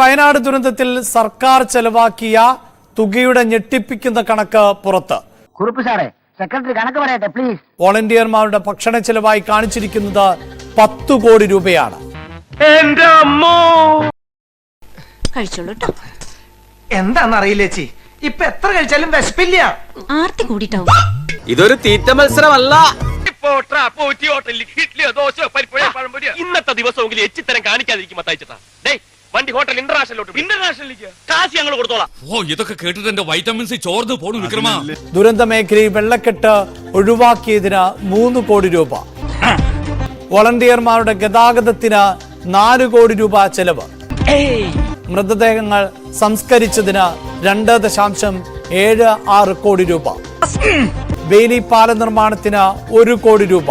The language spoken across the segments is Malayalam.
വയനാട് ദുരന്തത്തിൽ സർക്കാർ ചെലവാക്കിയ തുകയുടെ ഞെട്ടിപ്പിക്കുന്ന കണക്ക് പുറത്ത്. കുറുപ്പ് സാറേ സെക്രട്ടറി കണക്ക് പറയട്ടെ പ്ലീസ് വോളണ്ടിയർമാരുടെ ഭക്ഷണ ചെലവായി കാണിച്ചിരിക്കുന്നത് പത്തു കോടി രൂപയാണ്. കഴിച്ചോളൂ കേട്ടോ എന്താന്നറിയില്ല ചേച്ചി? ഇപ്പൊ എത്ര കഴിച്ചാലും വിശപ്പില്ല. ആർത്തി കൂടിട്ടാവും ഇതൊരു തീറ്റ മത്സരമല്ല. ഇന്നത്തെ ദിവസമെങ്കിലും എച്ചിത്തരം കാണിക്കാതിരിക്കും മത്തായിച്ചേട്ടാ ഡേ വണ്ടി ഹോട്ടൽ ഇന്റർനാഷണലിലോട്ട് ഇന്റർനാഷണലിലേക്ക്? കാശ് ഞങ്ങൾ കൊടുത്തോളാം. ഓ ഇതൊക്കെ കേട്ടിട്ട് എന്റെ വൈറ്റമിൻ സി ചോർന്ന് പോണു വിക്രമ. ദുരന്ത മേഖലയിൽ വെള്ളക്കെട്ട് ഒഴിവാക്കിയതിന് മൂന്ന് കോടി രൂപ. വോളണ്ടിയർമാരുടെ ഗതാഗതത്തിന് നാല് കോടി രൂപ ചെലവ്. മൃതദേഹങ്ങൾ സംസ്കരിച്ചതിന് രണ്ട് ദശാംശം ഏഴ് ആറ് കോടി രൂപ. വേലി പാല നിർമ്മാണത്തിന് ഒരു കോടി രൂപ.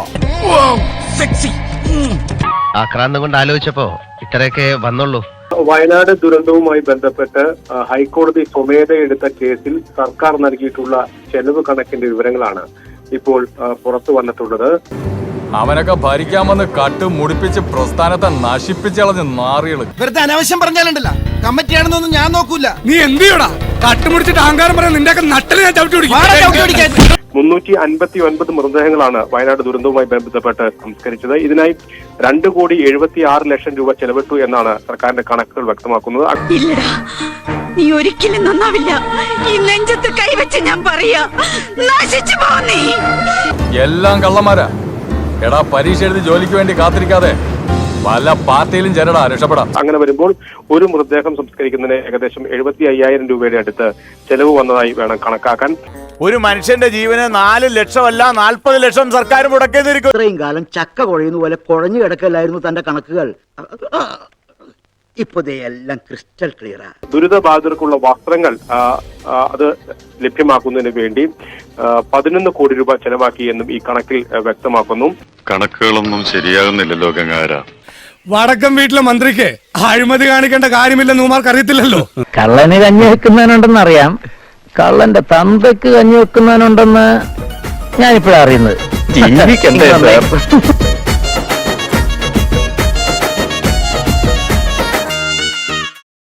ആക്രാന്തം കൊണ്ട് ആലോചിച്ചപ്പോ ഇത്രയൊക്കെ വന്നുള്ളൂ. വയനാട് ദുരന്തവുമായി ബന്ധപ്പെട്ട് ഹൈക്കോടതി ഹൈക്കോടതി സ്വമേധയെടുത്ത കേസിൽ സർക്കാർ നൽകിയിട്ടുള്ള ചെലവ് കണക്കിന്റെ വിവരങ്ങളാണ് ഇപ്പോൾ പുറത്തു വന്നിട്ടുള്ളത്. അവനൊക്കെ ഭരിക്കാമെന്ന് കട്ട് മുടിപ്പിച്ച് പ്രസ്ഥാനത്തെ നശിപ്പിച്ചളഞ്ഞ് നാറികൾ. വെറുതെ അനാവശ്യം പറഞ്ഞാലുണ്ടല്ലോ. കമ്മിറ്റിയാണെന്നൊന്നും ഞാൻ നോക്കൂല. നീ എന്ത് ചെയ്യടാ? കട്ടുമുടിച്ചിട്ട് അഹങ്കാരം പറയാൻ നിന്റെ നട്ടൽ ഞാൻ ചവിട്ടി പിടിക്കും. മുന്നൂറ്റി അൻപത്തി ഒൻപത് മൃതദേഹങ്ങളാണ് വയനാട് ദുരന്തവുമായി ബന്ധപ്പെട്ട് സംസ്കരിച്ചത്. ഇതിനായി രണ്ട് കോടി എഴുപത്തി ആറ് ലക്ഷം രൂപ ചെലവിട്ടു എന്നാണ് സർക്കാരിന്റെ കണക്കുകൾ വ്യക്തമാക്കുന്നത്. നീ ഒരിക്കലും നന്നാവില്ല. ഈ നെഞ്ചത്ത് കൈവച്ച് ഞാൻ പറയാ നശിച്ചു പോ നീ. എല്ലാം കള്ളന്മാരാ. എടാ പരീക്ഷ എഴുതി ജോലിക്ക് വേണ്ടി കാത്തിരിക്കാതെ പല പാർട്ടിയിലും ജനടാ രക്ഷപ്പെടാം. അങ്ങനെ വരുമ്പോൾ ഒരു മൃതദേഹം സംസ്കരിക്കുന്നതിന് ഏകദേശം എഴുപത്തി അയ്യായിരം രൂപയുടെ അടുത്ത് ചെലവ് വന്നതായി വേണം കണക്കാക്കാൻ. ഒരു മനുഷ്യന്റെ ജീവന് നാല് ലക്ഷമല്ല നാൽപ്പത് ലക്ഷം സർക്കാർ മുടക്കിയതിരിക്കും. ഇത്രയും കാലം ചക്ക കുഴയുന്ന പോലെ കുഴഞ്ഞു കിടക്കല്ലായിരുന്നു തന്റെ കണക്കുകൾ. ഇപ്പൊ ദേ എല്ലാം ക്രിസ്റ്റൽ ക്ലിയർ ദുരിതബാധിതർക്കുള്ള വസ്ത്രങ്ങൾ അത് ലഭ്യമാക്കുന്നതിന് വേണ്ടി പതിനൊന്ന് കോടി രൂപ ചെലവാക്കി എന്നും ഈ കണക്കിൽ വ്യക്തമാക്കുന്നു. കണക്കുകളൊന്നും ശരിയാകുന്നില്ലല്ലോ ഗംഗാര വടക്കം വീട്ടിലെ മന്ത്രിക്ക് അഴിമതി കാണിക്കേണ്ട കാര്യമില്ലെന്ന് ഉമാർക്ക് അറിയത്തില്ലല്ലോ. കള്ളന് കഞ്ഞി വെക്കുന്നവനുണ്ടെന്ന് അറിയാം കള്ളന്റെ തന്തയ്ക്ക് കഞ്ഞി വെക്കുന്നവനുണ്ടെന്ന് ഞാനിപ്പോഴാ അറിയുന്നത്. ജീവിക്കണ്ടേ